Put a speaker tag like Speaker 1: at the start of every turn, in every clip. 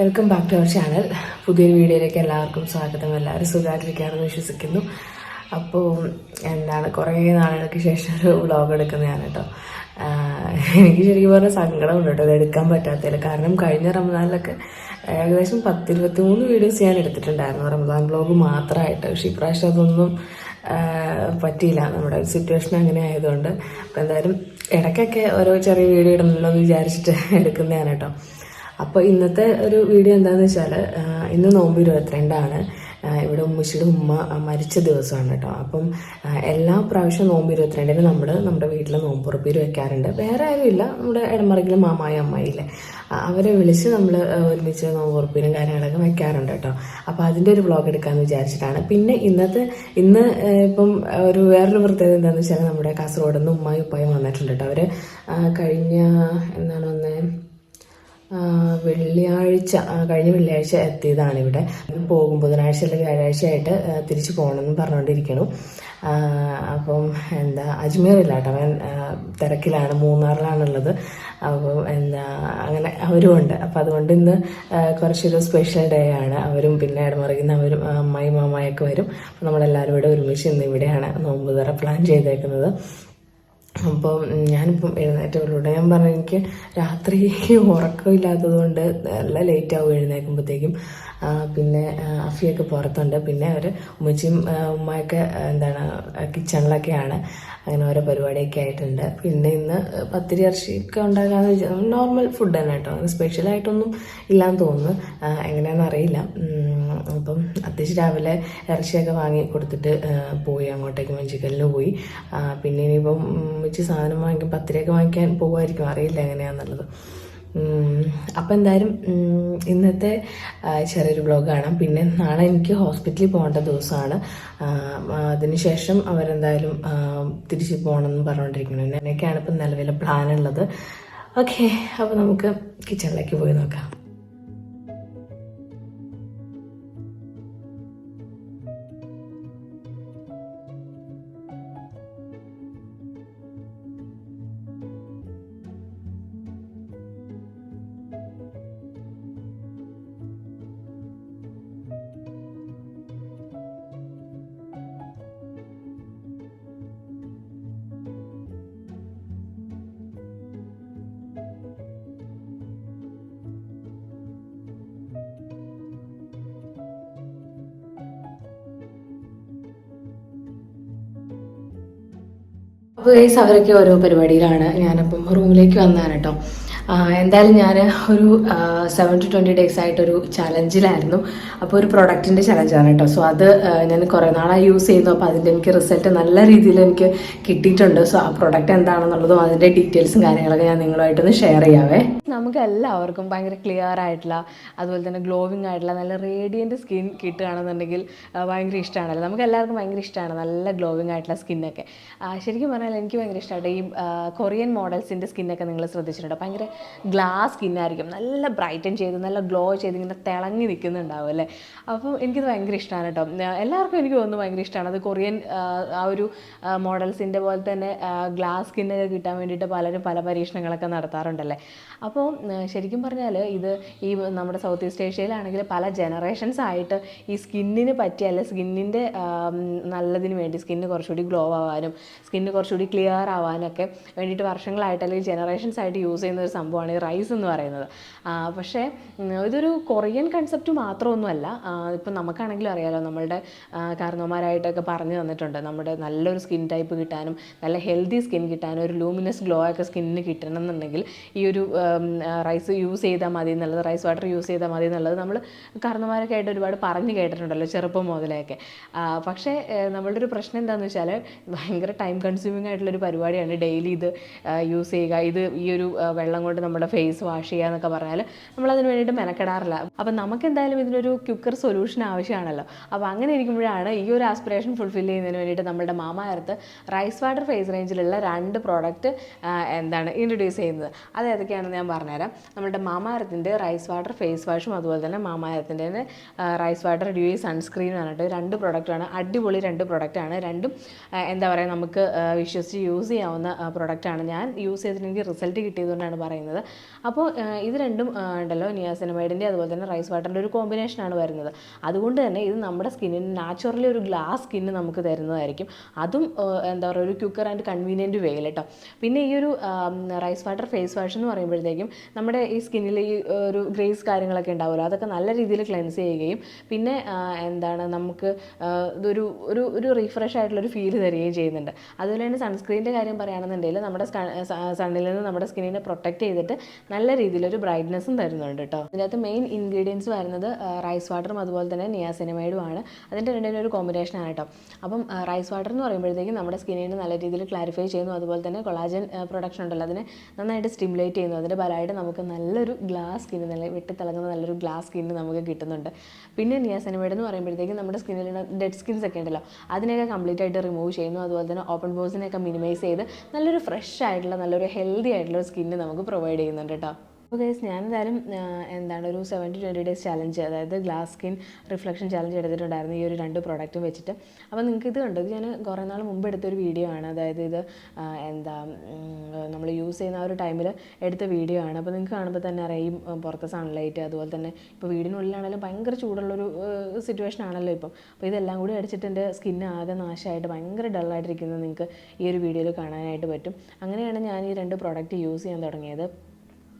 Speaker 1: Welcome back to our channel പുതിയൊരു വീഡിയോയിലേക്ക് എല്ലാവർക്കും സ്വാഗതം. എല്ലാവരും സുഖമായിട്ടിരിക്കുകയാണെന്ന് വിശ്വസിക്കുന്നു. അപ്പോൾ എന്താണ് കുറേ നാളുകൾക്ക് ശേഷം ഒരു വ്ളോഗ് എടുക്കുന്നതാണ് കേട്ടോ എനിക്ക് ശരിക്കും പറഞ്ഞാൽ സങ്കടമുണ്ട് കേട്ടോ ഇത് എടുക്കാൻ പറ്റാത്തതിൽ. കാരണം കഴിഞ്ഞ റമദാനിലൊക്കെ ഏകദേശം പത്തിരുപത്തി മൂന്ന് വീഡിയോസ് ഞാൻ എടുത്തിട്ടുണ്ടായിരുന്നു. റമദാൻ വ്ളോഗ് മാത്രമായിട്ട്. പക്ഷേ ഇപ്രാവശ്യം അതൊന്നും പറ്റിയില്ല. നമ്മുടെ സിറ്റുവേഷൻ അങ്ങനെ ആയതുകൊണ്ട്. അപ്പോൾ എന്തായാലും ഇടയ്ക്കൊക്കെ ഓരോ ചെറിയ വീഡിയോ ഇടണമല്ലോ എന്ന് വിചാരിച്ചിട്ട് എടുക്കുന്നതാണ് കേട്ടോ അപ്പോൾ ഇന്നത്തെ ഒരു വീഡിയോ എന്താണെന്ന് വെച്ചാൽ ഇന്ന് നോമ്പ് ഇരുപത്തിരണ്ടാണ്. ഇവിടെ ഉമ്മച്ചിയുടെ ഉമ്മ മരിച്ച ദിവസമാണ് കേട്ടോ. അപ്പം എല്ലാ പ്രാവശ്യവും നോമ്പ് ഇരുപത്തിരണ്ടിന് നമ്മൾ നമ്മുടെ വീട്ടിൽ നോമ്പുറപ്പീര് വെക്കാറുണ്ട്. വേറെ ആരും ഇല്ല നമ്മുടെ ഇടമറിയിലും മാമായ അമ്മായില്ലേ അവരെ വിളിച്ച് നമ്മൾ ഒരുമിച്ച് നോമ്പുറപ്പീരും കാര്യങ്ങളൊക്കെ വെക്കാറുണ്ട് കേട്ടോ. അപ്പോൾ അതിന്റെ ഒരു വ്ളോഗ് എടുക്കാമെന്ന് വിചാരിച്ചിട്ടാണ്. പിന്നെ ഇന്നത്തെ ഇന്ന് ഇപ്പം ഒരു വേറൊരു പ്രത്യേകത എന്താണെന്ന് വെച്ചാൽ നമ്മുടെ കാസർഗോഡ് നിന്ന് ഉമ്മായും ഉപ്പായും വന്നിട്ടുണ്ട് കേട്ടോ. അവർ കഴിഞ്ഞ എന്താണ് വന്നേ? ആ, വെള്ളിയാഴ്ച കഴിഞ്ഞ വെള്ളിയാഴ്ച എത്തിയതാണ് ഇവിടെ. പോകും ബുധനാഴ്ച അല്ലെങ്കിൽ വ്യാഴാഴ്ച ആയിട്ട് തിരിച്ചു പോകണമെന്ന് പറഞ്ഞുകൊണ്ടിരിക്കണം അപ്പം എന്താ അജ്മീറില്ല കേട്ടോ. അവൻ തിരക്കിലാണ് മൂന്നാറിലാണുള്ളത്. അപ്പം എന്താ അങ്ങനെ അവരും ഉണ്ട്. അപ്പം അതുകൊണ്ട് ഇന്ന് കുറച്ചൊരു സ്പെഷ്യൽ ഡേ ആണ്. അവരും പിന്നെ ഇടമറിയുന്ന അവരും അമ്മായി മാമായൊക്കെ വരും. അപ്പം നമ്മളെല്ലാവരും ഇവിടെ ഒരുമിച്ച് ഇന്ന് ഇവിടെയാണ് നോമ്പ് പ്ലാൻ ചെയ്തേക്കുന്നത്. അപ്പോൾ ഞാനിപ്പം എഴുന്നേറ്റുള്ളൂടെ ഞാൻ പറഞ്ഞു എനിക്ക് രാത്രി ഉറക്കമില്ലാത്തത് കൊണ്ട് നല്ല ലേറ്റ് ആവും എഴുന്നേൽക്കുമ്പോഴത്തേക്കും പിന്നെ അഫിയൊക്കെ പുറത്തുണ്ട്. പിന്നെ അവർ ഉമ്മച്ചിയും ഉമ്മയൊക്കെ എന്താണ് കിച്ചണിലൊക്കെയാണ്. അങ്ങനെ ഓരോ പരിപാടിയൊക്കെ ആയിട്ടുണ്ട്. പിന്നെ ഇന്ന് പത്തിരി ഇറച്ചിയൊക്കെ ഉണ്ടാക്കാന്ന് വെച്ചാൽ നോർമൽ ഫുഡ് തന്നെ കേട്ടോ. അങ്ങനെ സ്പെഷ്യലായിട്ടൊന്നും ഇല്ലാന്ന് തോന്നുന്നു. എങ്ങനെയാണെന്ന് അറിയില്ല. അപ്പം അത്യാവശ്യം രാവിലെ ഇറച്ചിയൊക്കെ വാങ്ങി കൊടുത്തിട്ട് പോയി അങ്ങോട്ടേക്ക് മഞ്ചിക്കലിന് പോയി. പിന്നെ ഇനിയിപ്പം ഉമ്മച്ചി സാധനം വാങ്ങിക്കും പത്തിരിയൊക്കെ വാങ്ങിക്കാൻ പോകുമായിരിക്കും അറിയില്ല എങ്ങനെയാണെന്നുള്ളത് ഉം, അപ്പം എന്തായാലും ഇന്നത്തെ ചെറിയൊരു ബ്ലോഗ് കാണാം പിന്നെ നാളെ എനിക്ക് ഹോസ്പിറ്റലിൽ പോകേണ്ട ദിവസമാണ്. അതിനുശേഷം അവരെന്തായാലും തിരിച്ചു പോകണമെന്ന് പറഞ്ഞുകൊണ്ടിരിക്കുന്നു എന്നൊക്കെയാണ് ഇപ്പം നിലവിലെ പ്ലാൻ ഉള്ളത്. ഓക്കെ അപ്പോൾ നമുക്ക് കിച്ചണിലേക്ക് പോയി നോക്കാം. അപ്പോൾ ഗൈസ് അവരൊക്കെ ഓരോ പരിപാടിയിലാണ്. ഞാനപ്പം റൂമിലേക്ക് വന്നാണ് കേട്ടോ എന്തായാലും ഞാൻ ഒരു സെവൻ ടു ട്വന്റി ഡേയ്സ് ആയിട്ടൊരു ചലഞ്ചിലായിരുന്നു അപ്പോൾ ഒരു പ്രൊഡക്റ്റിന്റെ ചലഞ്ചാണ് കേട്ടോ സോ അത് ഞാൻ കുറേ നാളായി യൂസ് ചെയ്യുന്നു. അപ്പോൾ അതിന്റെ എനിക്ക് റിസൾട്ട് നല്ല രീതിയിൽ എനിക്ക് കിട്ടിയിട്ടുണ്ട്. സോ ആ പ്രൊഡക്റ്റ് എന്താണെന്നുള്ളതും അതിന്റെ ഡീറ്റെയിൽസും കാര്യങ്ങളൊക്കെ ഞാൻ നിങ്ങളുമായിട്ടൊന്ന് ഷെയർ ചെയ്യാവേ.
Speaker 2: നമുക്ക് എല്ലാവർക്കും ഭയങ്കര ക്ലിയർ ആയിട്ടുള്ള അതുപോലെ തന്നെ ഗ്ലോവിങ് ആയിട്ടുള്ള നല്ല റേഡിയന്റ് സ്കിൻ കിട്ടുകയാണെന്നുണ്ടെങ്കിൽ ഭയങ്കര ഇഷ്ടമാണല്ലോ. നമുക്ക് എല്ലാവർക്കും ഭയങ്കര ഇഷ്ടമാണ് നല്ല ഗ്ലോവിങ് ആയിട്ടുള്ള സ്കിന്നൊക്കെ ശരിക്കും പറഞ്ഞാൽ എനിക്ക് ഭയങ്കര ഇഷ്ടമായിട്ട് ഈ കൊറിയൻ മോഡൽസിന്റെ സ്കിന്നൊക്കെ നിങ്ങൾ ശ്രദ്ധിച്ചിട്ടുണ്ടോ? ഭയങ്കര ഗ്ലാസ് സ്കിന്നായിരിക്കും. നല്ല ബ്രൈറ്റൻ ചെയ്ത് നല്ല ഗ്ലോ ചെയ്ത് ഇങ്ങനെ തിളങ്ങി നിൽക്കുന്നുണ്ടാവും അല്ലേ? അപ്പം എനിക്കിത് ഭയങ്കര ഇഷ്ടമാണ് കേട്ടോ. എല്ലാവർക്കും എനിക്ക് തോന്നുന്നു ഭയങ്കര ഇഷ്ടമാണ് അത് കൊറിയൻ ആ, ഒരു മോഡൽസിന്റെ പോലെ തന്നെ ഗ്ലാസ് സ്കിന്നൊക്കെ കിട്ടാൻ വേണ്ടിയിട്ട് പലരും പല പരീക്ഷണങ്ങളൊക്കെ നടത്താറുണ്ടല്ലേ? അപ്പോൾ ശരിക്കും പറഞ്ഞാൽ ഇത് ഈ നമ്മുടെ സൗത്ത് ഈസ്റ്റ് ഏഷ്യയിലാണെങ്കിൽ പല ജനറേഷൻസ് ആയിട്ട് ഈ സ്കിന്നിന് പറ്റിയ അല്ലെ സ്കിന്നിന്റെ നല്ലതിന് വേണ്ടി സ്കിന്ന് കുറച്ചുകൂടി ഗ്ലോ ആവാനും സ്കിന്ന് കുറച്ചുകൂടി ക്ലിയർ ആവാനൊക്കെ വേണ്ടിയിട്ട് വർഷങ്ങളായിട്ട് അല്ലെങ്കിൽ ജനറേഷൻസ് ആയിട്ട് യൂസ് ചെയ്യുന്ന ഒരു സംഭവമാണ് ഈ റൈസ് എന്ന് പറയുന്നത്. പക്ഷേ ഇതൊരു കൊറിയൻ കൺസെപ്റ്റ് മാത്രമൊന്നുമല്ല. ഇപ്പം നമുക്കാണെങ്കിലും അറിയാലോ നമ്മളുടെ കാരണവന്മാരായിട്ടൊക്കെ പറഞ്ഞു തന്നിട്ടുണ്ട്. നമ്മുടെ നല്ലൊരു സ്കിൻ ടൈപ്പ് കിട്ടാനും നല്ല ഹെൽത്തി സ്കിൻ കിട്ടാനും ഒരു ലൂമിനസ് ഗ്ലോ ഒക്കെ സ്കിന്നിന് കിട്ടണം എന്നുണ്ടെങ്കിൽ ഈ ഒരു റൈസ് യൂസ് ചെയ്താൽ മതി എന്നുള്ളത് റൈസ് വാട്ടർ യൂസ് ചെയ്താൽ മതി എന്നുള്ളത് നമ്മൾ കാരണവന്മാരൊക്കെ ആയിട്ട് ഒരുപാട് പറഞ്ഞു കേട്ടിട്ടുണ്ടല്ലോ ചെറുപ്പം മുതലെയൊക്കെ പക്ഷേ നമ്മളുടെ ഒരു പ്രശ്നം എന്താണെന്ന് വെച്ചാൽ ഭയങ്കര ടൈം കൺസ്യൂമിങ് ആയിട്ടുള്ളൊരു പരിപാടിയാണ് ഡെയിലി ഇത് യൂസ് ചെയ്യുക. ഇത് ഈ ഒരു വെള്ളം കൊണ്ട് നമ്മുടെ ഫേസ് വാഷ് ചെയ്യുക എന്നൊക്കെ പറഞ്ഞാൽ നമ്മളതിന് വേണ്ടിയിട്ട് മെനക്കെടാറില്ല. അപ്പം നമുക്ക് എന്തായാലും ഇതിനൊരു ക്യുക്കർ സൊല്യൂഷൻ ആവശ്യമാണല്ലോ. അപ്പോൾ അങ്ങനെ ഇരിക്കുമ്പോഴാണ് ഈ ഒരു ആസ്പിറേഷൻ ഫുൾഫിൽ ചെയ്യുന്നതിന് വേണ്ടിയിട്ട് നമ്മുടെ മാമ റൈസ് വാട്ടർ ഫേസ് റേഞ്ചിലുള്ള രണ്ട് പ്രോഡക്റ്റ് എന്താണ് ഇൻട്രൊഡ്യൂസ് ചെയ്യുന്നത്. അത് ഏതൊക്കെയാണെന്ന് ഞാൻ പറഞ്ഞുതരാം. നമ്മുടെ മാമാരത്തിന്റെ റൈസ് വാട്ടർ ഫേസ് വാഷും അതുപോലെ തന്നെ മാമാരത്തിന്റെ റൈസ് വാട്ടർ ഡ്യൂയി സൺസ്ക്രീനും കേട്ടോ രണ്ട് പ്രൊഡക്റ്റാണ് അടിപൊളി രണ്ട് പ്രൊഡക്റ്റാണ് രണ്ടും എന്താ പറയുക നമുക്ക് വിശ്വസിച്ച് യൂസ് ചെയ്യാവുന്ന പ്രൊഡക്റ്റാണ് ഞാൻ യൂസ് ചെയ്തിട്ട് എനിക്ക് റിസൾട്ട് കിട്ടിയതുകൊണ്ടാണ് പറയുന്നത്. അപ്പോൾ ഇത് രണ്ടും ഉണ്ടല്ലോ നിയാസിനമൈഡിന്റെ അതുപോലെ തന്നെ റൈസ് വാട്ടറിന്റെ ഒരു കോമ്പിനേഷനാണ് വരുന്നത്. അതുകൊണ്ട് തന്നെ ഇത് നമ്മുടെ സ്കിന്നിന് നാച്ചുറലി ഒരു ഗ്ലാസ് സ്കിന്ന് നമുക്ക് തരുന്നതായിരിക്കും. അതും എന്താ പറയുക ഒരു ക്യുക്കർ ആൻഡ് കൺവീനിയന്റ് വേയിൽ കേട്ടോ പിന്നെ ഈ ഒരു റൈസ് വാട്ടർ ഫേസ് വാഷ് എന്ന് പറയുമ്പോഴത്തേക്കും നമ്മുടെ ഈ സ്കിന്നിൽ ഈ ഒരു ഗ്രേസ് കാര്യങ്ങളൊക്കെ ഉണ്ടാവുമല്ലോ അതൊക്കെ നല്ല രീതിയിൽ ക്ലെൻസ് ചെയ്യുകയും പിന്നെ എന്താണ് നമുക്ക് ഇതൊരു ഒരു ഒരു റീഫ്രഷ് ആയിട്ടുള്ളൊരു ഫീൽ തരികയും ചെയ്യുന്നുണ്ട്. അതുപോലെ തന്നെ സൺസ്ക്രീനിന്റെ കാര്യം പറയുകയാണെന്നുണ്ടെങ്കിൽ നമ്മുടെ സണ്ണിൽ നിന്ന് നമ്മുടെ സ്കിന്നിനെ പ്രൊട്ടക്റ്റ് ചെയ്തിട്ട് നല്ല രീതിയിലൊരു ബ്രൈറ്റ്നെസ്സും തരുന്നുണ്ട് കേട്ടോ ഇതിനകത്ത് മെയിൻ ഇൻഗ്രീഡിയൻസ് വരുന്നത് റൈസ് വാട്ടറും അതുപോലെ തന്നെ നിയാസിനമൈഡും ആണ്. അതിന്റെ രണ്ടിനും ഒരു കോമ്പിനേഷൻ ആണ് കേട്ടോ അപ്പം റൈസ് വാട്ടർ എന്ന് പറയുമ്പോഴത്തേക്കും നമ്മുടെ സ്കിന്നിനെ നല്ല രീതിയിൽ ക്ലാരിഫൈ ചെയ്യുന്നു. അതുപോലെ തന്നെ കൊളാജൻ പ്രൊഡക്ഷൻ ഉണ്ടല്ലോ അതിനെ നന്നായിട്ട് സ്റ്റിമുലേറ്റ് ചെയ്യുന്നു. അതിന്റെ ഫലമായിട്ട് നമുക്ക് നല്ലൊരു ഗ്ലാസ് സ്കിന്ന് നല്ല വെട്ടിത്തിളങ്ങുന്ന നല്ലൊരു ഗ്ലാസ് സ്കിന്ന് നമുക്ക് കിട്ടുന്നുണ്ട്. പിന്നെ നിയാസനമൈഡ് എന്ന് പറയുമ്പോഴത്തേക്കും നമ്മുടെ സ്കിന്നിൽ ഡെഡ് സ്കിൻസ് ഒക്കെ ഉണ്ടല്ലോ അതിനെയൊക്കെ കംപ്ലീറ്റ് ആയിട്ട് റിമൂവ് ചെയ്യുന്നു. അതുപോലെ തന്നെ ഓപ്പൺ ബോസിനെയൊക്കെ മിനിമൈസ് ചെയ്ത് നല്ലൊരു ഫ്രഷ് ആയിട്ടുള്ള നല്ലൊരു ഹെൽത്തി ആയിട്ടുള്ള സ്കിന്ന് നമുക്ക് പ്രൊവൈഡ് ചെയ്യുന്നുണ്ട് കേട്ടോ. അപ്പോൾ ഗൈസ് ഞാനെന്തായാലും എന്താണ് ഒരു സെവന്റി ട്വന്റി ഡേയ്സ് ചലഞ്ച് അതായത് ഗ്ലാസ് സ്കിൻ റിഫ്ലക്ഷൻ ചലഞ്ച് എടുത്തിട്ടുണ്ടായിരുന്നു ഈ ഒരു രണ്ട് പ്രോഡക്റ്റും വെച്ചിട്ട്. അപ്പോൾ നിങ്ങൾക്ക് ഇത് കണ്ടത് ഞാൻ കുറേ നാൾ മുമ്പ് എടുത്തൊരു വീഡിയോ ആണ്. അതായത് ഇത് എന്താ നമ്മൾ യൂസ് ചെയ്യുന്ന ആ ഒരു ടൈമിൽ എടുത്ത വീഡിയോ ആണ്. അപ്പോൾ നിങ്ങൾക്ക് കാണുമ്പോൾ തന്നെ അറിയും പുറത്തെ സൺലൈറ്റ് അതുപോലെ തന്നെ ഇപ്പോൾ വീടിനുള്ളിലാണെങ്കിലും ഭയങ്കര ചൂടുള്ളൊരു സിറ്റുവേഷൻ ആണല്ലോ ഇപ്പം. അപ്പോൾ ഇതെല്ലാം കൂടി അടിച്ചിട്ട് എന്റെ സ്കിന്ന് ആകെ നാശമായിട്ട് ഭയങ്കര ഡള്ളായിട്ടിരിക്കുന്നത് നിങ്ങൾക്ക് ഈ ഒരു വീഡിയോയിൽ കാണാനായിട്ട് പറ്റും. അങ്ങനെയാണ് ഞാൻ ഈ രണ്ട് പ്രോഡക്റ്റ് യൂസ് ചെയ്യാൻ തുടങ്ങിയത്.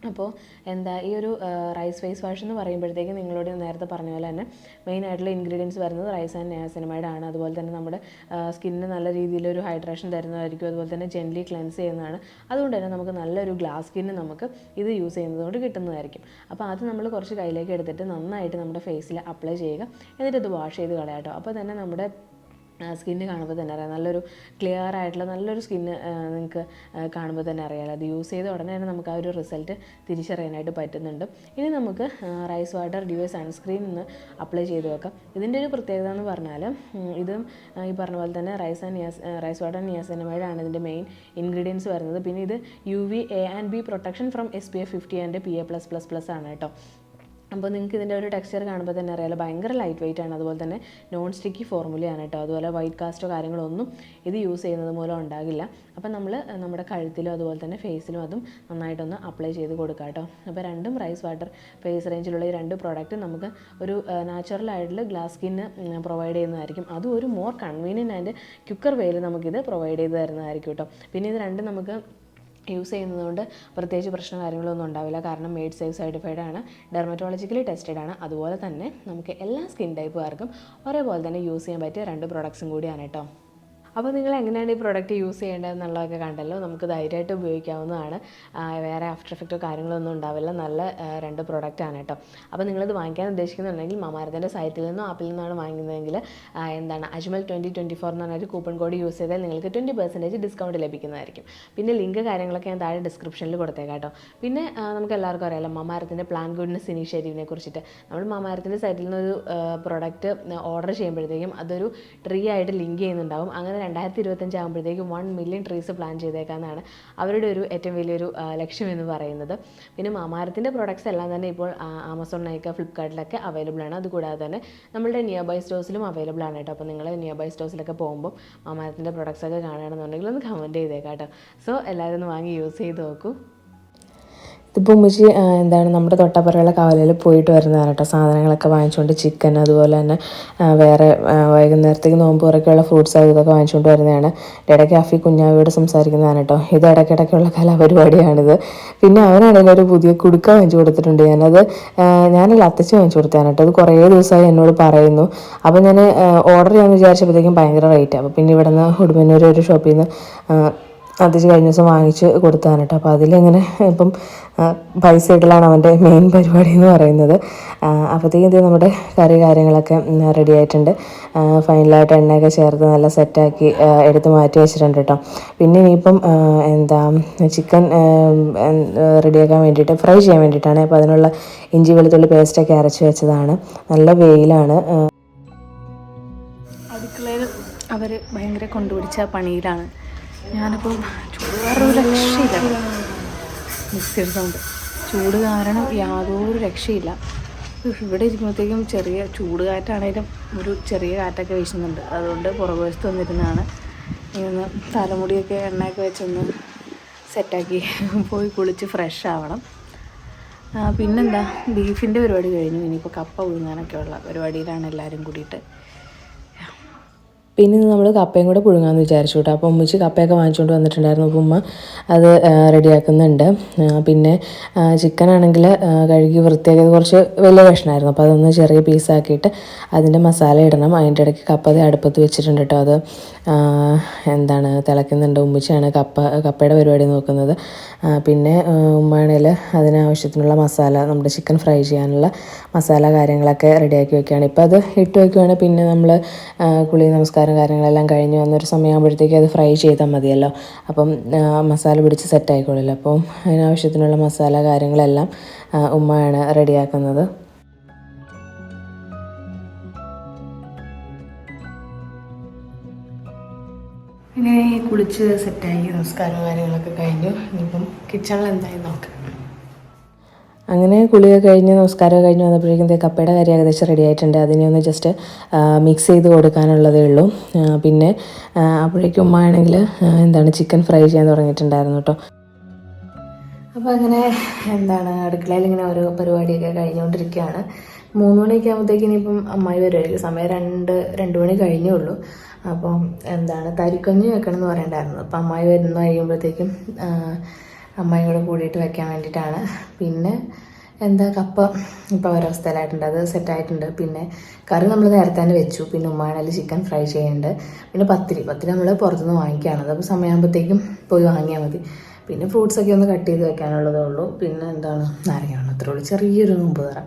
Speaker 2: അപ്പോൾ എന്താ ഈ ഒരു റൈസ് ഫേസ് വാഷ് എന്ന് പറയുമ്പോഴത്തേക്കും നിങ്ങളോട് നേരത്തെ പറഞ്ഞ പോലെ തന്നെ മെയിൻ ആയിട്ടുള്ള ഇൻഗ്രീഡിയൻസ് വരുന്നത് റൈസ് ആൻഡ് നിയാസിനമൈഡ് ആണ്. അതുപോലെ തന്നെ നമ്മുടെ സ്കിന്നിന് നല്ല രീതിയിലൊരു ഹൈഡ്രേഷൻ തരുന്നതായിരിക്കും. അതുപോലെ തന്നെ ജെൻലി ക്ലെൻസ് ചെയ്യുന്നതാണ്. അതുകൊണ്ട് തന്നെ നമുക്ക് നല്ലൊരു ഗ്ലാസ് സ്കിന്ന് നമുക്ക് ഇത് യൂസ് ചെയ്യുന്നതുകൊണ്ട് കിട്ടുന്നതായിരിക്കും. അപ്പോൾ അത് നമ്മൾ കുറച്ച് കയ്യിലേക്ക് എടുത്തിട്ട് നന്നായിട്ട് നമ്മുടെ ഫേസിൽ അപ്ലൈ ചെയ്യുക. എന്നിട്ട് ഇത് വാഷ് ചെയ്ത് കളയാട്ടോ. അപ്പോൾ തന്നെ നമ്മുടെ സ്കിന്ന് കാണുമ്പോൾ തന്നെ അറിയാം. നല്ലൊരു ക്ലിയർ ആയിട്ടുള്ള നല്ലൊരു സ്കിന്ന് നിങ്ങൾക്ക് കാണുമ്പോൾ തന്നെ അറിയാമല്ലോ അത് യൂസ് ചെയ്ത ഉടനെ തന്നെ നമുക്ക് ആ ഒരു റിസൾട്ട് തിരിച്ചറിയാനായിട്ട് പറ്റുന്നുണ്ട്. ഇനി നമുക്ക് റൈസ് വാട്ടർ ഡ്യൂ സൺസ്ക്രീൻ ഒന്ന് അപ്ലൈ ചെയ്ത് വെക്കാം ഇതിന്റെ ഒരു പ്രത്യേകത എന്ന് പറഞ്ഞാൽ ഇതും ഈ പറഞ്ഞ പോലെ തന്നെ rice and niacin rice water niacinamide ആണ് ഇതിന്റെ മെയിൻ ഇൻഗ്രീഡിയൻസ് വരുന്നത്. പിന്നെ ഇത് U V A and B protection from S P F fifty and P A plus plus plus ആണ് കേട്ടോ. അപ്പോൾ നിങ്ങൾക്ക് ഇതിന്റെ ഒരു ടെക്സ്ചർ കാണുമ്പോൾ തന്നെ അറിയാലോ ഭയങ്കര ലൈറ്റ് വെയിറ്റ് ആണ്. അതുപോലെ തന്നെ നോൺ സ്റ്റിക്കി ഫോർമുലയാണ് കേട്ടോ. അതുപോലെ വൈറ്റ് കാസ്റ്റോ കാര്യങ്ങളൊന്നും ഇത് യൂസ് ചെയ്യുന്നത് മൂലം ഉണ്ടാകില്ല. അപ്പോൾ നമ്മൾ നമ്മുടെ കഴുത്തിലും അതുപോലെ തന്നെ ഫേസിലും അതും നന്നായിട്ടൊന്ന് അപ്ലൈ ചെയ്ത് കൊടുക്കുക കേട്ടോ. അപ്പോൾ രണ്ടും റൈസ് വാട്ടർ ഫേസ് റേഞ്ചിലുള്ള ഈ രണ്ട് പ്രോഡക്റ്റ് നമുക്ക് ഒരു നാച്ചുറൽ ആയിട്ടുള്ള ഗ്ലാസ് സ്കിന്ന് പ്രൊവൈഡ് ചെയ്യുന്നതായിരിക്കും. അതും ഒരു മോർ കൺവീനിയൻ ആൻഡ് ക്യുക്കർ വേയിൽ നമുക്കിത് പ്രൊവൈഡ് ചെയ്ത് തരുന്നതായിരിക്കും കേട്ടോ. പിന്നെ ഇത് രണ്ടും നമുക്ക് യൂസ് ചെയ്യുന്നതുകൊണ്ട് പ്രത്യേകിച്ച് പ്രശ്നം കാര്യങ്ങളൊന്നും ഉണ്ടാവില്ല. കാരണം മെയ്ഡ് സേഫ് സർട്ടിഫൈഡ് ആണ്. ഡെർമറ്റോളജിക്കലി ടെസ്റ്റഡ് ആണ്. അതുപോലെ തന്നെ നമുക്ക് എല്ലാ സ്കിൻ ടൈപ്പുകാർക്കും ഒരേപോലെ തന്നെ യൂസ് ചെയ്യാൻ പറ്റിയ രണ്ട് പ്രൊഡക്ട്സും കൂടിയാണ് കേട്ടോ അപ്പോൾ നിങ്ങൾ എങ്ങനെയാണ് ഈ പ്രോഡക്റ്റ് യൂസ് ചെയ്യേണ്ടതെന്നുള്ളതൊക്കെ കണ്ടല്ലോ. നമുക്ക് ധൈര്യമായിട്ട് ഉപയോഗിക്കാവുന്നതാണ്. വേറെ ആഫ്റ്റർ എഫക്റ്റോ കാര്യങ്ങളൊന്നും ഉണ്ടാവില്ല. നല്ല രണ്ട് പ്രോഡക്റ്റ് ആണ് കേട്ടോ. അപ്പോൾ നിങ്ങളിത് വാങ്ങിക്കാൻ ഉദ്ദേശിക്കുന്നുണ്ടെങ്കിൽ മമാരത്തിന്റെ സൈറ്റിൽ നിന്നോ ആപ്പിൽ നിന്നാണ് വാങ്ങുന്നതെങ്കിൽ എന്താണ് അജ്മൽ ട്വന്റി ട്വന്റി ഫോർ എന്ന് പറഞ്ഞൊരു കൂപ്പൺ കോഡ് യൂസ് ചെയ്താൽ നിങ്ങൾക്ക് ട്വന്റി പെർസെന്റേജ് ഡിസ്കൗണ്ട് ലഭിക്കുന്നതായിരിക്കും. പിന്നെ ലിങ്ക് കാര്യങ്ങളൊക്കെ ഞാൻ താഴെ ഡിസ്ക്രിപ്ഷനിൽ കൊടുത്തേക്കാം കേട്ടോ. പിന്നെ നമുക്ക് എല്ലാവർക്കും അറിയാലോ മമാരത്തിന്റെ പ്ലാൻ ഗുഡ്നസ് ഇനീഷ്യേറ്റീവിനെ കുറിച്ചിട്ട്. നമ്മൾ മമാരത്തിന്റെ സൈറ്റിൽ നിന്നൊരു പ്രോഡക്റ്റ് ഓർഡർ ചെയ്യുമ്പോഴത്തേക്കും അതൊരു ട്രീ ആയിട്ട് ലിങ്ക് ചെയ്യുന്നുണ്ടാവും. അങ്ങനെ രണ്ടായിരത്തി ഇരുപത്തഞ്ച് ആകുമ്പോഴത്തേക്കും വൺ മില്യൺ ട്രീസ് പ്ലാൻ ചെയ്തേക്കാന്നാണ് അവരുടെ ഒരു ഏറ്റവും വലിയൊരു ലക്ഷ്യം എന്ന് പറയുന്നത്. പിന്നെ മാമാരത്തിന്റെ പ്രോഡക്ട്സ് എല്ലാം തന്നെ ഇപ്പോൾ ആമസോൺ നൈക്ക ഫ്ലിപ്കാർട്ടിലൊക്കെ അവൈലബിൾ ആണ്. അതുകൂടാതെ തന്നെ നമ്മളുടെ നിയർ ബൈ സ്റ്റോഴ്സിലും അവൈലബിൾ ആണ് കേട്ടോ. അപ്പോൾ നിങ്ങൾ നിയർ ബൈ സ്റ്റോഴ്സിലൊക്കെ പോകുമ്പോൾ മാമാരത്തിന്റെ പ്രോഡക്ട്സ് ഒക്കെ കാണുകയാണെന്നുണ്ടെങ്കിൽ ഒന്ന് കമന്റ് ചെയ്തേക്കാം കേട്ടോ സോ എല്ലാവരും ഒന്ന് വാങ്ങി യൂസ് ചെയ്ത് നോക്കൂ.
Speaker 1: ഇതിപ്പോൾ ഉമ്മച്ചി എന്താണ് നമ്മുടെ തൊട്ടപ്പുറയുള്ള കവലയിൽ പോയിട്ട് വരുന്നതാണ് കേട്ടോ. സാധനങ്ങളൊക്കെ വാങ്ങിച്ചുകൊണ്ട് ചിക്കൻ അതുപോലെ തന്നെ വേറെ വൈകുന്നേരത്തേക്ക് നോമ്പ് കുറയ്ക്കുള്ള ഫ്രൂട്ട്സ് അത് ഇതൊക്കെ വാങ്ങിച്ചുകൊണ്ട് വരുന്നതാണ്. ഇടയ്ക്ക് അഫി കുഞ്ഞാവിയോട് സംസാരിക്കുന്നതാണ് കേട്ടോ. ഇത് ഇടയ്ക്കിടയ്ക്കുള്ള കലാപരിപാടിയാണിത്. പിന്നെ അവനാണെങ്കിൽ ഒരു പുതിയ കുടുക്ക വാങ്ങിച്ചു കൊടുത്തിട്ടുണ്ട്. ഞാനത് ഞാനല്ല അത്തച്ച് വാങ്ങിച്ചു കൊടുത്തതാണ് കേട്ടോ. അത് കുറേ ദിവസമായി എന്നോട് പറയുന്നു. അപ്പോൾ ഞാൻ ഓർഡർ ചെയ്യാമെന്ന് വിചാരിച്ചപ്പോഴത്തേക്കും ഭയങ്കര റേറ്റ് അപ്പോൾ പിന്നെ ഇവിടെ നിന്ന് ഉടുമ്പന്നൂർ ഒരു ഷോപ്പിൽ നിന്ന് അത് കഴിഞ്ഞ ദിവസം വാങ്ങിച്ച് കൊടുത്താണ് കേട്ടോ. അപ്പോൾ അതിലിങ്ങനെ ഇപ്പം പൈസ ഇടലാണ് അവന്റെ മെയിൻ പരിപാടി എന്ന് പറയുന്നത്. അപ്പോഴത്തേക്കും ഇത് നമ്മുടെ കറി കാര്യങ്ങളൊക്കെ റെഡി ആയിട്ടുണ്ട്. ഫൈനലായിട്ട് എണ്ണയൊക്കെ ചേർത്ത് നല്ല സെറ്റാക്കി എടുത്ത് മാറ്റി വെച്ചിട്ടുണ്ട് കേട്ടോ. പിന്നെ ഇനിയിപ്പം എന്താ ചിക്കൻ റെഡിയാക്കാൻ വേണ്ടിയിട്ട് ഫ്രൈ ചെയ്യാൻ വേണ്ടിയിട്ടാണ് അപ്പോൾ അതിനുള്ള ഇഞ്ചി വെളുത്തുള്ളി പേസ്റ്റൊക്കെ അരച്ച് വെച്ചതാണ്. നല്ല വെയിലാണ്.
Speaker 3: അവർ ഭയങ്കര കൊണ്ടുപിടിച്ച പണിയിലാണ്. ഞാനിപ്പം വേറൊരു രക്ഷയില്ല. മിക്സിയുടെ സൗണ്ട് ചൂട് കാരണം യാതൊരു രക്ഷയില്ല. ഇവിടെ ഇരിക്കുമ്പോഴത്തേക്കും ചെറിയ ചൂട് കാറ്റാണേലും ഒരു ചെറിയ കാറ്റൊക്കെ വീശുന്നുണ്ട്. അതുകൊണ്ട് പുറകുവശത്ത് വന്നിരുന്നാണ്. ഇന്ന് തലമുടിയൊക്കെ എണ്ണയൊക്കെ വെച്ചൊന്ന് സെറ്റാക്കി പോയി കുളിച്ച് ഫ്രഷ് ആവണം. പിന്നെന്താ? ബീഫിന്റെ പരിപാടി കഴിഞ്ഞു. ഇനിയിപ്പോൾ കപ്പ പുഴുങ്ങാനൊക്കെ ഉള്ള പരിപാടിയിലാണ് എല്ലാവരും കൂടിയിട്ട്.
Speaker 1: പിന്നെ നമ്മൾ കപ്പയും കൂടെ പുഴുങ്ങാമെന്ന് വിചാരിച്ചു കേട്ടോ. അപ്പോൾ ഉമ്മച്ചി കപ്പയൊക്കെ വാങ്ങിച്ചുകൊണ്ട് വന്നിട്ടുണ്ടായിരുന്നു. അപ്പോൾ ഉമ്മ അത് റെഡിയാക്കുന്നുണ്ട്. പിന്നെ ചിക്കൻ ആണെങ്കിൽ കഴുകി വൃത്തിയാക്കിയത് കുറച്ച് വലിയ കഷ്ണമായിരുന്നു അപ്പോൾ അതൊന്ന് ചെറിയ പീസാക്കിയിട്ട് അതിന്റെ മസാല ഇടണം. അതിന്റെ ഇടയ്ക്ക് കപ്പ അത് അടുപ്പത്ത് വെച്ചിട്ടുണ്ട് കേട്ടോ. അത് എന്താണ് തിളയ്ക്കുന്നുണ്ട്. ഉമ്മച്ചിയാണ് കപ്പ കപ്പയുടെ പരിപാടി നോക്കുന്നത്. പിന്നെ ഉമ്മയാണെങ്കിൽ അതിനാവശ്യത്തിനുള്ള മസാല നമ്മുടെ ചിക്കൻ ഫ്രൈ ചെയ്യാനുള്ള മസാല കാര്യങ്ങളൊക്കെ റെഡിയാക്കി വെക്കുകയാണ്. ഇപ്പോൾ അത് ഇട്ട് വെക്കുകയാണെങ്കിൽ പിന്നെ നമ്മൾ കുളി നമസ്കാരം കാര്യങ്ങളെല്ലാം കഴിഞ്ഞ് വന്നൊരു സമയമാകുമ്പോഴത്തേക്ക് അത് ഫ്രൈ ചെയ്താൽ മതിയല്ലോ. അപ്പം മസാല പിടിച്ച് സെറ്റ് ആയിക്കോളില്ല അപ്പം അതിനാവശ്യത്തിനുള്ള മസാല കാര്യങ്ങളെല്ലാം ഉമ്മയാണ് റെഡിയാക്കുന്നത്. ഇങ്ങനെ കുളിച്ച് സെറ്റായി നമസ്കാരം കാര്യങ്ങളൊക്കെ കഴിഞ്ഞു. ഇനിയിപ്പം കിച്ചണിൽ എന്തായാലും നോക്കാം. അങ്ങനെ കുളിയൊക്കെ കഴിഞ്ഞ് നമസ്കാരമൊക്കെ കഴിഞ്ഞ് വന്നപ്പോഴേക്കും കപ്പയുടെ കാര്യം ഏകദേശം റെഡി ആയിട്ടുണ്ട്. അതിനെ ഒന്ന് ജസ്റ്റ് മിക്സ് ചെയ്ത് കൊടുക്കാനുള്ളതേ ഉള്ളൂ. പിന്നെ അപ്പോഴേക്കും ഉമ്മ ആണെങ്കിൽ എന്താണ് ചിക്കൻ ഫ്രൈ ചെയ്യാൻ തുടങ്ങിയിട്ടുണ്ടായിരുന്നു കേട്ടോ. അപ്പോൾ അങ്ങനെ എന്താണ് അടുക്കളയിൽ ഇങ്ങനെ ഓരോ പരിപാടിയൊക്കെ കഴിഞ്ഞുകൊണ്ടിരിക്കുകയാണ്. മൂന്ന് മണിയൊക്കെ ആകുമ്പോഴത്തേക്ക് ഇനിയിപ്പം അമ്മായി വരുമായിരിക്കും സമയം രണ്ട് രണ്ട് മണി കഴിഞ്ഞേ ഉള്ളൂ. അപ്പം എന്താണ് തരിക്കഞ്ഞ് വെക്കണം എന്ന് പറയണ്ടായിരുന്നു. അപ്പം അമ്മായി വരുന്ന കഴിയുമ്പോഴത്തേക്കും അമ്മായി കൂടെ കൂടിയിട്ട് വെക്കാൻ വേണ്ടിയിട്ടാണ്. പിന്നെ എന്താ കപ്പ ഇപ്പോൾ ഒരവസ്ഥയിലായിട്ടുണ്ട്. അത് സെറ്റായിട്ടുണ്ട്. പിന്നെ കറി നമ്മൾ നേരത്തെ തന്നെ വെച്ചു. പിന്നെ ഉമ്മാണെങ്കിൽ ചിക്കൻ ഫ്രൈ ചെയ്യുന്നുണ്ട്. പിന്നെ പത്തിരി. പത്തിരി നമ്മൾ പുറത്തുനിന്ന് വാങ്ങിക്കുകയാണ്. അതപ്പോൾ സമയമാകുമ്പോഴത്തേക്കും പോയി വാങ്ങിയാൽ മതി. പിന്നെ ഫ്രൂട്ട്സൊക്കെ ഒന്ന് കട്ട് ചെയ്ത് വെക്കാനുള്ളതേ ഉള്ളൂ. പിന്നെ എന്താണ്? നാരങ്ങ വെള്ളം അത്രേ ഉള്ളൂ. ചെറിയൊരു മുമ്പ് തറ.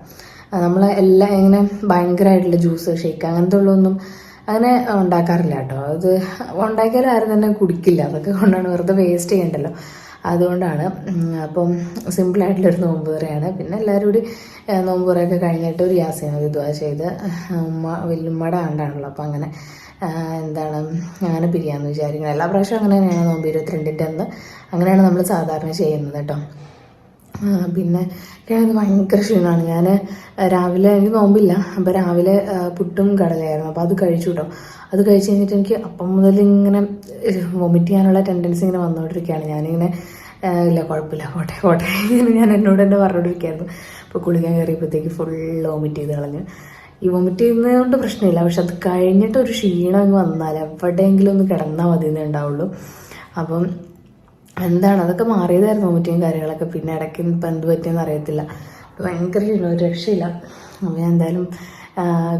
Speaker 1: നമ്മൾ എല്ലാം ഇങ്ങനെ ഭയങ്കരമായിട്ടുള്ള ജ്യൂസ് ഷേക്ക് അങ്ങനത്തെ ഉള്ളതൊന്നും അങ്ങനെ ഉണ്ടാക്കാറില്ല കേട്ടോ. അത് ഉണ്ടാക്കിയാലും ആരും തന്നെ കുടിക്കില്ല. അതൊക്കെ കൊണ്ടാണ് വെറുതെ വേസ്റ്റ് ചെയ്യണ്ടല്ലോ. അതുകൊണ്ടാണ് അപ്പം സിമ്പിളായിട്ടുള്ളൊരു നോമ്പ് തുറയാണ് പിന്നെ എല്ലാവരും കൂടി നോമ്പ് തുറയൊക്കെ കഴിഞ്ഞിട്ട് ഒരു യാസീന വിദ്വാ ചെയ്ത്. ഉമ്മ വല്യമ്മയുടെ ആണ്ടാണല്ലോ അപ്പം അങ്ങനെ എന്താണ് അങ്ങനെ പിരിയാന്ന് വിചാരിക്കുന്നത് എല്ലാ പ്രാവശ്യവും അങ്ങനെ തന്നെയാണ് നോമ്പ് ഇരുപത്തിരണ്ടിന്റെ അന്ന് അങ്ങനെയാണ് നമ്മൾ സാധാരണ ചെയ്യുന്നത് കേട്ടോ. പിന്നെ എനിക്ക് ഭയങ്കര ക്ഷീണമാണ്. ഞാൻ രാവിലെ എനിക്ക് നോമ്പില്ല. അപ്പോൾ രാവിലെ പുട്ടും കടലയായിരുന്നു. അപ്പോൾ അത് കഴിച്ചു കേട്ടോ. അത് കഴിച്ച് കഴിഞ്ഞിട്ട് എനിക്ക് അപ്പം മുതൽ ഇങ്ങനെ വൊമിറ്റ് ചെയ്യാനുള്ള ടെൻഡൻസി ഇങ്ങനെ വന്നുകൊണ്ടിരിക്കുകയാണ്. ഞാനിങ്ങനെ ഇല്ല കുഴപ്പമില്ല. പോട്ടെ പോട്ടെ. ഞാൻ എന്നോട് തന്നെ പറഞ്ഞുകൊണ്ടിരിക്കുകയായിരുന്നു. അപ്പോൾ കുളിക്കാൻ കയറിയപ്പോഴത്തേക്ക് ഫുൾ വോമിറ്റ് ചെയ്ത് കളഞ്ഞു. ഈ വോമിറ്റ് ചെയ്യുന്നത് കൊണ്ട് പ്രശ്നമില്ല. പക്ഷെ അത് കഴിഞ്ഞിട്ട് ഒരു ക്ഷീണം അങ്ങ് വന്നാൽ എവിടെയെങ്കിലും ഒന്ന് കിടന്നാൽ മതി എന്നേ ഉണ്ടാവുള്ളൂ. അപ്പം എന്താണ്? അതൊക്കെ മാറിയതായിരുന്നു വോമിറ്റിങ് കാര്യങ്ങളൊക്കെ. പിന്നെ ഇടയ്ക്ക് ഇപ്പം എന്ത് പറ്റിയെന്ന് അറിയത്തില്ല. ഭയങ്കര ക്ഷീണം ഒരു രക്ഷയില്ല. അപ്പോൾ ഞാൻ എന്തായാലും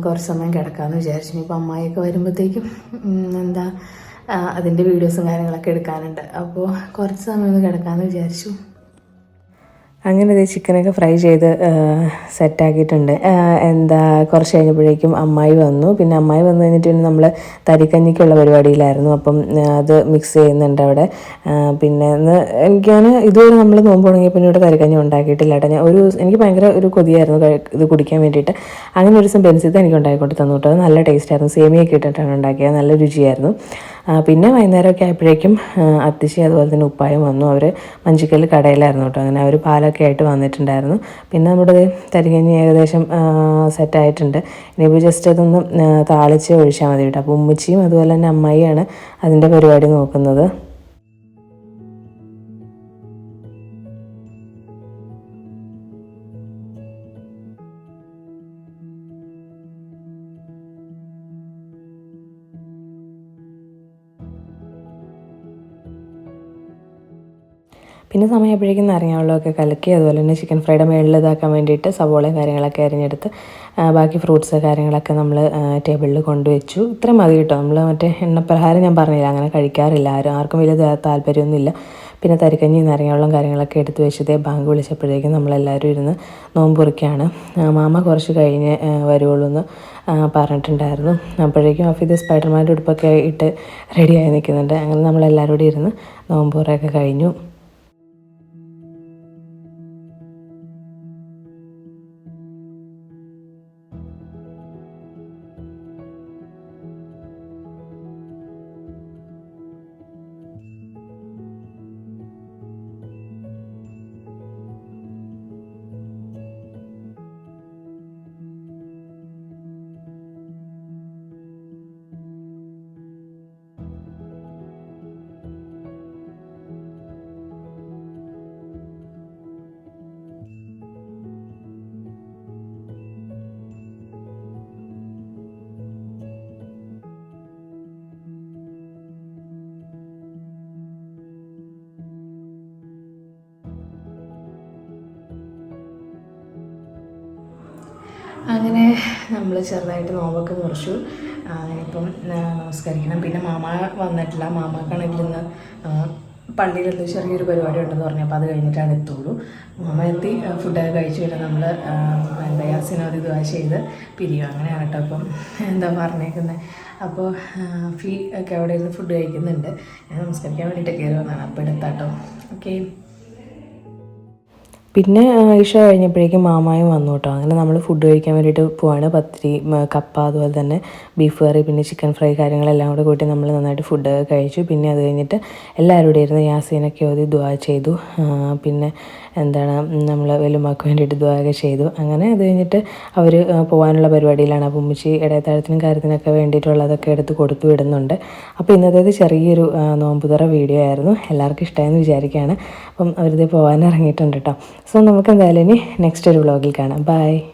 Speaker 1: കുറച്ച് സമയം കിടക്കാമെന്ന് വിചാരിച്ചു. ഇനിയിപ്പോൾ അമ്മായിയൊക്കെ വരുമ്പോഴത്തേക്കും എന്താ അതിന്റെ വീഡിയോസും കാര്യങ്ങളൊക്കെ എടുക്കാനുണ്ട്. അപ്പോൾ കുറച്ച് സമയം ഒന്ന് കിടക്കാമെന്ന് വിചാരിച്ചു. അങ്ങനെ ഇത് ചിക്കനൊക്കെ ഫ്രൈ ചെയ്ത് സെറ്റാക്കിയിട്ടുണ്ട്. എന്താ കുറച്ച് കഴിഞ്ഞപ്പോഴേക്കും അമ്മായി വന്നു. പിന്നെ അമ്മായി വന്നു കഴിഞ്ഞിട്ട് പിന്നെ നമ്മൾ തരിക്കഞ്ഞിക്കുള്ള പരിപാടിയിലായിരുന്നു. അപ്പം അത് മിക്സ് ചെയ്യുന്നുണ്ട് അവിടെ. പിന്നെ എനിക്ക് ഇതുവരെ നമ്മൾ നോമ്പ് തുടങ്ങിയ പിന്നെ ഇവിടെ തരിക്കഞ്ഞി ഉണ്ടാക്കിയിട്ടില്ല കേട്ടോ. ഞാൻ ഒരു എനിക്ക് ഭയങ്കര ഒരു കൊതിയായിരുന്നു ഇത് കുടിക്കാൻ വേണ്ടിയിട്ട്. അങ്ങനെ ഒരു ദിവസം ബെൻസിത്ത് എനിക്ക് ഉണ്ടാക്കിക്കൊണ്ട് തന്നു കേട്ടോ. നല്ല ടേസ്റ്റായിരുന്നു സേമിയൊക്കെ ഇട്ടിട്ടാണ് ഉണ്ടാക്കിയത്. നല്ല രുചിയായിരുന്നു. പിന്നെ വൈകുന്നേരമൊക്കെ ആയപ്പോഴേക്കും അത്തിശി അതുപോലെ തന്നെ ഉപ്പായും വന്നു. അവർ മഞ്ചിക്കൽ കടയിലായിരുന്നു കേട്ടോ. അങ്ങനെ അവർ പാലൊക്കെ ആയിട്ട് വന്നിട്ടുണ്ടായിരുന്നു. പിന്നെ നമ്മുടെ തരികഞ്ഞി ഏകദേശം സെറ്റായിട്ടുണ്ട് ഇനിയിപ്പോൾ ജസ്റ്റ് അതൊന്ന് താളിച്ച് ഒഴിച്ചാൽ മതി കേട്ടോ. അപ്പോൾ ഉമ്മച്ചിയും അതുപോലെ തന്നെ അമ്മായിയാണ് അതിന്റെ പരിപാടി നോക്കുന്നത്. പിന്നെ സമയപ്പോഴേക്കും നാരങ്ങാവെള്ളമൊക്കെ കലക്കി അതുപോലെ തന്നെ ചിക്കൻ ഫ്രൈഡ് മേളിൽ ഇതാക്കാൻ വേണ്ടിയിട്ട് സവോളയും കാര്യങ്ങളൊക്കെ അരിഞ്ഞെടുത്ത് ബാക്കി ഫ്രൂട്ട്സ് കാര്യങ്ങളൊക്കെ നമ്മൾ ടേബിളിൽ കൊണ്ടുവച്ചു. ഇത്രയും മതി കേട്ടോ. നമ്മൾ മറ്റേ എണ്ണപ്രഹാരം ഞാൻ പറഞ്ഞില്ല അങ്ങനെ കഴിക്കാറില്ല. ആരും ആർക്കും വലിയ താല്പര്യമൊന്നുമില്ല. പിന്നെ തരിക്കഞ്ഞി നാരങ്ങാവെള്ളം കാര്യങ്ങളൊക്കെ എടുത്ത് വെച്ചതേ ബാങ്ക് വിളിച്ചപ്പോഴേക്കും നമ്മളെല്ലാവരും ഇരുന്ന് നോമ്പുറിക്കാണ് മാമ കുറച്ച് കഴിഞ്ഞ് വരുവുള്ളൂ എന്ന് പറഞ്ഞിട്ടുണ്ടായിരുന്നു. അപ്പോഴേക്കും അഫീദ് സ്പൈഡർമാന്റെ ഉടുപ്പൊക്കെ ഇട്ട് റെഡിയായി നിൽക്കുന്നുണ്ട്. അങ്ങനെ നമ്മളെല്ലാവരും കൂടി ഇരുന്ന് നോമ്പ് തുറയൊക്കെ കഴിഞ്ഞു. നമ്മൾ ചെറുതായിട്ട് നോവൊക്കെ മുറിച്ചു ഇപ്പം നമസ്കരിക്കണം. പിന്നെ മാമ വന്നിട്ടില്ല. മാമാക്കാണെങ്കിൽ ഇന്ന് എന്തോ ചെറിയൊരു പരിപാടി ഉണ്ടെന്ന് പറഞ്ഞു. അപ്പോൾ അത് കഴിഞ്ഞിട്ടാണ് എത്തുള്ളൂ. മാമ എത്തി ഫുഡൊക്കെ കഴിച്ചു പിന്നെ നമ്മൾ എന്താ യാസിനോട് ഇതുവാ ചെയ്ത് പിരിയും. അങ്ങനെയാണ് കേട്ടോ അപ്പം എന്താ പറഞ്ഞേക്കുന്നത് അപ്പോൾ ഫീ ഒക്കെ അവിടെ ഇരുന്ന് ഫുഡ് കഴിക്കുന്നുണ്ട്. ഞാൻ നമസ്കരിക്കാൻ വേണ്ടിയിട്ട് കയറി വന്നതാണ്. അപ്പോൾ എടുത്താട്ടോ. ഓക്കെ.
Speaker 4: പിന്നെ ഇഷ കഴിഞ്ഞപ്പോഴേക്കും മാമായും വന്നു കേട്ടോ അങ്ങനെ നമ്മൾ ഫുഡ് കഴിക്കാൻ വേണ്ടിയിട്ട് പോവാണ്. പത്തിരി കപ്പ അതുപോലെ തന്നെ ബീഫ് കറി പിന്നെ ചിക്കൻ ഫ്രൈ കാര്യങ്ങളെല്ലാം കൂടെ കൂട്ടി നമ്മൾ നന്നായിട്ട് ഫുഡ് കഴിച്ചു. പിന്നെ അത് കഴിഞ്ഞിട്ട് എല്ലാവരും ഇരുന്ന് യാസീനൊക്കെ ഓതി ദ്വാ ചെയ്തു. പിന്നെ എന്താണ് നമ്മൾ വലുമാക്ക് വേണ്ടിയിട്ട് ദ്വാരക ചെയ്തു. അങ്ങനെ അത് കഴിഞ്ഞിട്ട് അവർ പോകാനുള്ള പരിപാടിയിലാണ്. അപ്പം ഉമ്മച്ചി ഇടയത്താഴത്തിനും കാര്യത്തിനൊക്കെ വേണ്ടിയിട്ടുള്ളതൊക്കെ എടുത്ത് കൊടുത്തു വിടുന്നുണ്ട്. അപ്പോൾ ഇന്നത്തേത് ചെറിയൊരു നോമ്പുതറ വീഡിയോ ആയിരുന്നു. എല്ലാവർക്കും ഇഷ്ടമായെന്ന് വിചാരിക്കുകയാണ് അപ്പം അവരിത് പോകാൻ ഇറങ്ങിയിട്ടുണ്ട് കേട്ടോ സോ നമുക്ക് എന്തായാലും ഇനി നെക്സ്റ്റ് ഒരു വ്ളോഗിൽ കാണാം. ബൈ